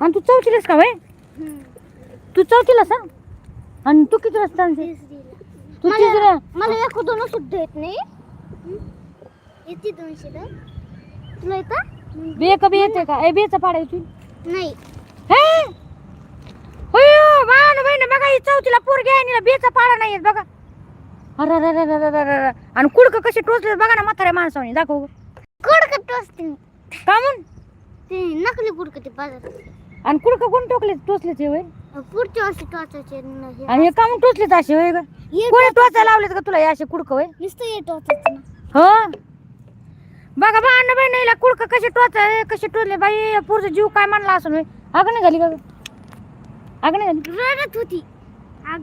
आणि तू चौथीलास का वय तू चौथीला सांग आणि तू किती वाजता आणते? तू तिसऱ्या मला एक दोन शब्द येत नाही येते दोन शब्द तुला येतं? बे का बे येते का? ए बेचा पाडा येतो नाही. हे? होय बाण बहिण बघा ही चौथीला पोरगी आहे आणि बेचा पाडा नाही येत बघा. अरे अरे अरे अरे अरे अरे. आणि कुडक कसे टोचले बघा ना म्हाताऱ्या माणसाने दाखव कुडकं टोचते का म्हण? ते नकली कुडकं ते बाजारात. आणि कुडक कोण टोकले? टोचले ते होय? पुढच्या वर्षी टोचायचे नाही. आणि हे का म्हणून टोचले असे होय का कोणी टोचा लावलेत का तुला हे असे कुडक होय? नुसतं ये टोचायचं ना. हो? बघा बा अन्न बहिणीला कुडक कसे टोचा कसे टोचले? बाई पुढचा जीव काय मानला असं होय? आग नाही झाली का ग? आग नाही झाली? रडत होती. आग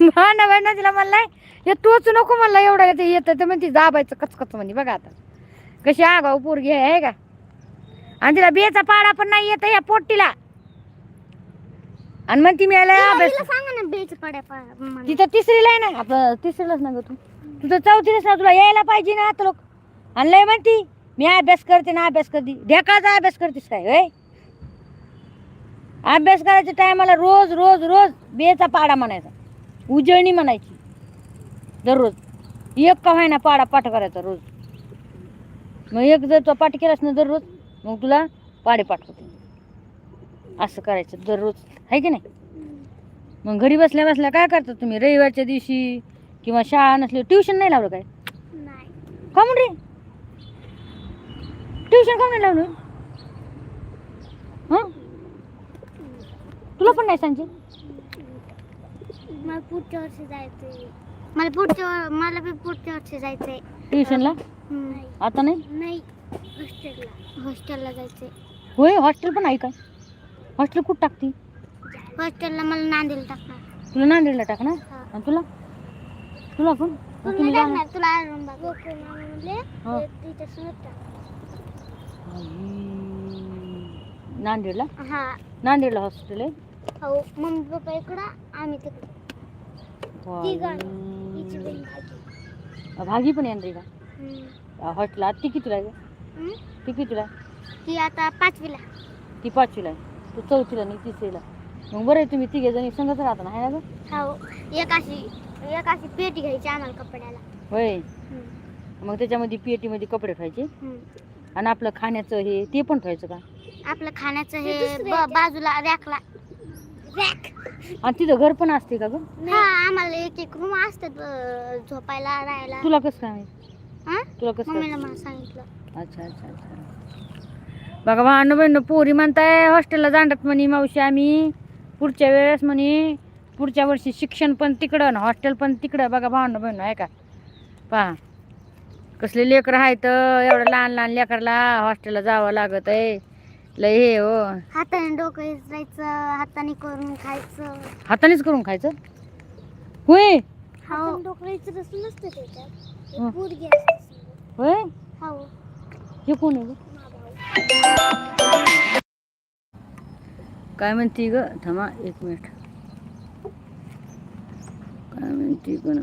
भांडा भांडा तिला म्हणलाय. हे टोचू नको म्हणला एवढा ते येतं तर म्हणते दाबायचं कचकच म्हणजे बघा आता. कशी आगाऊ पोरगी आहे का? आणि तिला बेचा पाडा पण नाही येत या पोट्टीला. आणि म्हणते मी याला अभ्यास सांगा ना बेच पड्या. तिथं तिसरीला आहे ना आपलं तिसरीलाच ना ग तू. तू तर चौथीलाच ना तुला यायला पाहिजे ना आता लोक. आणि लय म्हणती मी अभ्यास करते ना अभ्यास करते. ढेकळाचा अभ्यास करतेस काय होय? अभ्यास करायच्या टायमाला रोज रोज रोज बेचा पाडा म्हणायचा. उजळणी म्हणायची. दररोज. एक का व्हायना पाडा पाठ करायचा रोज. मग एक जर तो पाठ केलास ना दररोज मग तुला पाडे पाठ होते असं करायचं दररोज. आहे की नाही? मग घरी बसल्या बसल्या काय करता तुम्ही? रविवारच्या दिवशी किंवा शाळा नसली ट्युशन नाही लावलं काय? नाही. का रे? ट्युशन का नाही लावलं? हं? तुला पण नाही सांगते मला पुढच्या वर्षी जायचंय. मला पुढच्या वर- मला बी पुढच्या वर्षी जायचंय. ट्युशनला नाही आता नाही? नाही हॉस्टेलला हॉस्टेलला जायचंय. होय हॉस्टेल पण आहे काय हॉस्टेल कुठं टाकते? हॉस्टेलला मला नांदेल टाकणार. तुला नांदेडला टाकणार? हा. आणि तुला? तुला पण तुला तुम्ही हा. तिच्यासोबत टाक. आई. नांदेडला? हा. नांदेडला हॉस्टेल आहे? हो मम्मी पप्पा इकडं आम्ही तिकडं. भागी. पण येणार का. हॉस्टेल ती कितीला आहे? ती कितीला ती आता पाचवीला. ती पाचवीला आहे. तू चौथीला नाही तिसरीला. मग बरं आहे तुम्ही तिघे जणी संगत राहता ना आहे ना हो एक अशी एक अशी पेटी घ्यायची आम्हाला कपड्याला. होय. मग त्याच्यामध्ये पेटीमध्ये कपडे ठेवायचे. आणि आपलं खाण्याचं हे ते पण ठेवायचं का? आपलं खाण्याचं हे बाजूला रॅकला. रॅक आणि तिथं घर पण असते का ग? हा आम्हाला एक एक रूम असतात अं, झोपायला राहायला. तुला कसं काय माहीत? हा? तुला कसं काय? मम्मीला मला सांगितलं. अच्छा अच्छा अच्छा. बघा भांडण बहिण पोरी म्हणताय हॉस्टेलला जाणार म्हणे मावशी आम्ही. पुढच्या वेळेस म्हणे पुढच्या वर्षी शिक्षण पण तिकडं आणि हॉस्टेल पण तिकडं. बघा भांडण बहिण आहे का? पहा. कसले लेकरं आहेत एवढं लहान लहान लेकरला हॉस्टेलला जावं लागत आहे लय हे हो. हाताने डोकं इचरायचं हाताने करून खायचं. हातानेच करून खायचं? होय? हो डोकं इचरच नसतं त्याच्यात हं. पोरगी असते होय? हो हे कोण आहे ग? काय म्हणते ग? थांबा एक मिनिट. काय म्हणते पण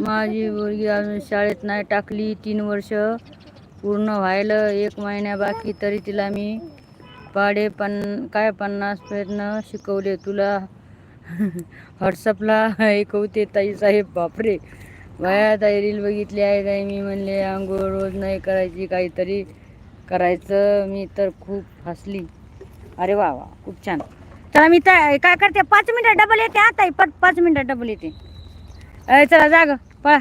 माझी मुलगी अजून शाळेत नाही टाकली तीन वर्ष. पूर्ण व्हायला एक महिन्या बाकी तरी तिला मी पाडे पन काय पन्नास प्रयत्न शिकवले. तुला व्हॉट्सअपला ऐकवते ताई साहेब बापरे. वया ताई रील बघितली आहे ताई मी म्हणले आंघोळ रोज नाही करायची काहीतरी करायचं. मी तर खूप हसली. अरे वा वा खूप छान. चला मी ताई काय करते? पाच मिनिटं डबल येते आता पाच पाच मिनिटं डबल येते. चला जाग पळा.